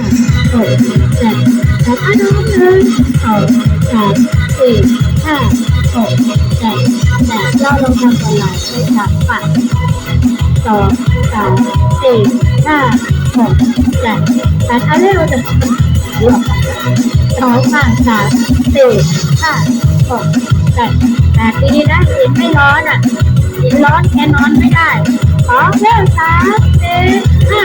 หกเจ็ดแปดอะน้องหนึ่งสองสามสี่ห้าหกเจ็ดแปดเราลองทำกันหลายไม่สามปัดสองสามสี่ห้าหกเจ็ดแปดอะเร็วจะรวบสองสามสามสี่ห้าหกเจ็ดแปดดีนะหินไม่ร้อนอะหินร้อนแค่นอนไม่ได้สองเร็วสามสี่ห้า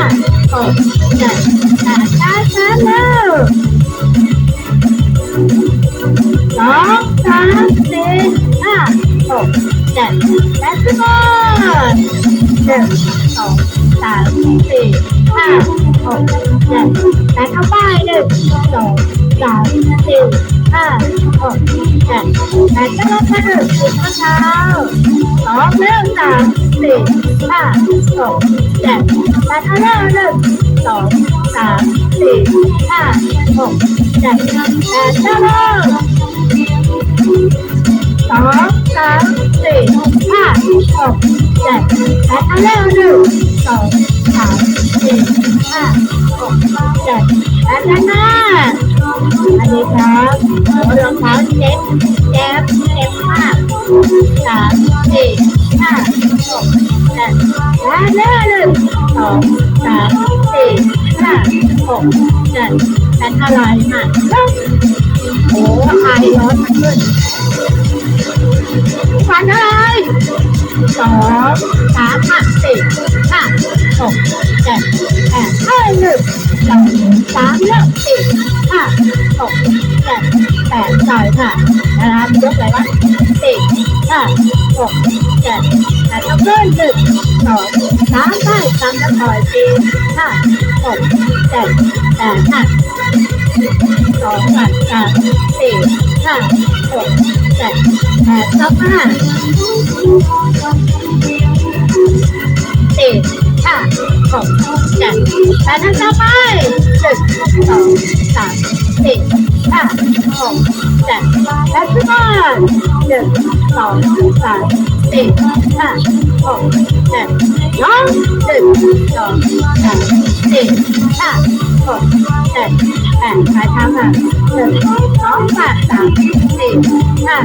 กเจ็ดแปดช้าช้าเร็วสองสามสี่ห้าหกเจ็ดแปดขึ้นมาหนึ่งสองสามสี่ห้าหกเจ็ดแปดเข้าไปหนึ่งสองสามสี่ ห้าหกเจ็ดแปดเก้าสิบข้อเช้าสองเรื่องสามสี่ห้าหกเจ็ดแปดเอาเริ่มหนึ่งสองสามสี่ห้าหกเจ็ดแปดเก้าสอง สามสี่ห้าหกเจ็ดแปดเอาเริ่มหนึ่งสองสามสี่ห้าหกเจ็ดแปดด้านหน้าอันนี้ครับรองเท้าเจ็บแจ๊บเจ็บมากสามสี่ห้าหกเจ็ดและเลื่อนหนึ่งสองสามสี่ห้าหกเจ็ดแปดอะไรมาโอ้ไอร้อนมันขึ้น สองสามห้าสี่ห้าหกเจ็ดแปดเอ้ยหนึ่งสองสามเลือกสี่ห้าหกเจ็ดแปดต่อยค่ะนะครับยกอะไรวะสี่ห้าหกเจ็ดแปดเอาขึ้นหนึ่งสองสามไปสามจะต่อยสี่ห้าหกเจ็ดแปดห้าสองสามสี่ห้าหก เจ็ดแปดเก้าห้าสี่ห้าหกเจ็ดแปดนั่งต่อไปหนึ่งสองสามสี่ห้าหกเจ็ดแปดขึ้นมาหนึ่งสองสามสี่ห้าหกเจ็ดน้องหนึ่งสองสามสี่ห้าหกเจ็ดแปดปลายเท้าค่ะหนึ่งสองสามสามสี่ห้า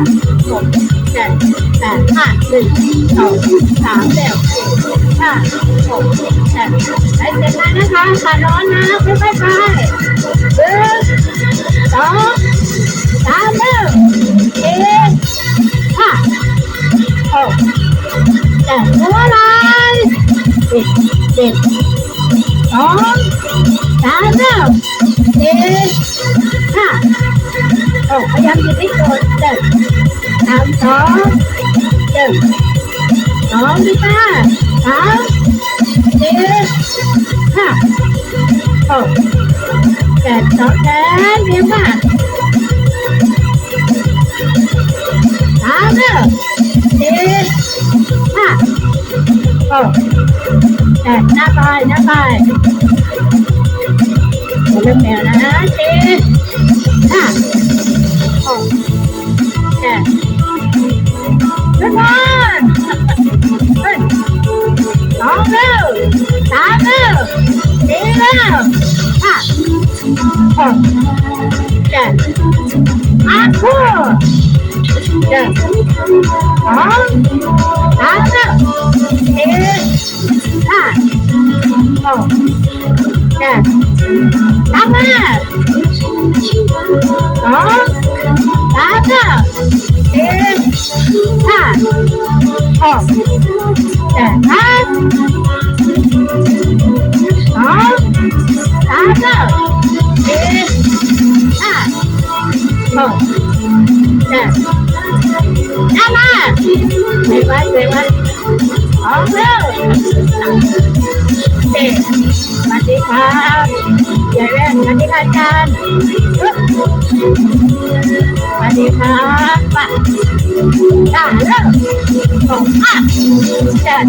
หกเจ็ดแปดห้าหนึ่งสองสามเจ็ดสี่ห้าหกเจ็ดไปเสร็จแล้วนะคะขาร้อนนะค่อยๆไปหนึ่ง สิบสิบสองสามเร็วสี่ห้าหกพยายามหยิบให้โหกเจ็ดหน้าไปหน้าไปเริ่มแล้วนะสี่ห้าหกเจ็ดขึ้นมาขึ้นสองเร็วสามเร็วสี่เร็วห้าหกเจ็ดอาคู่ เจ็ดสองสามเร็วสี่ห้าหกเจ็ด ทำมาสองสามเร็วสี่ห้าหกเจ็ดห้าสองสามเร็วสี่ห้าหกเจ็ดทำมาเร็วไว้เร็วไว้สองเร็วเจ็ดสวัสดีครับยายแว่นสวัสดีค่ะอาจารย์สวัสดีครับป้าจ้าเริ่มสองห้าเจ็ด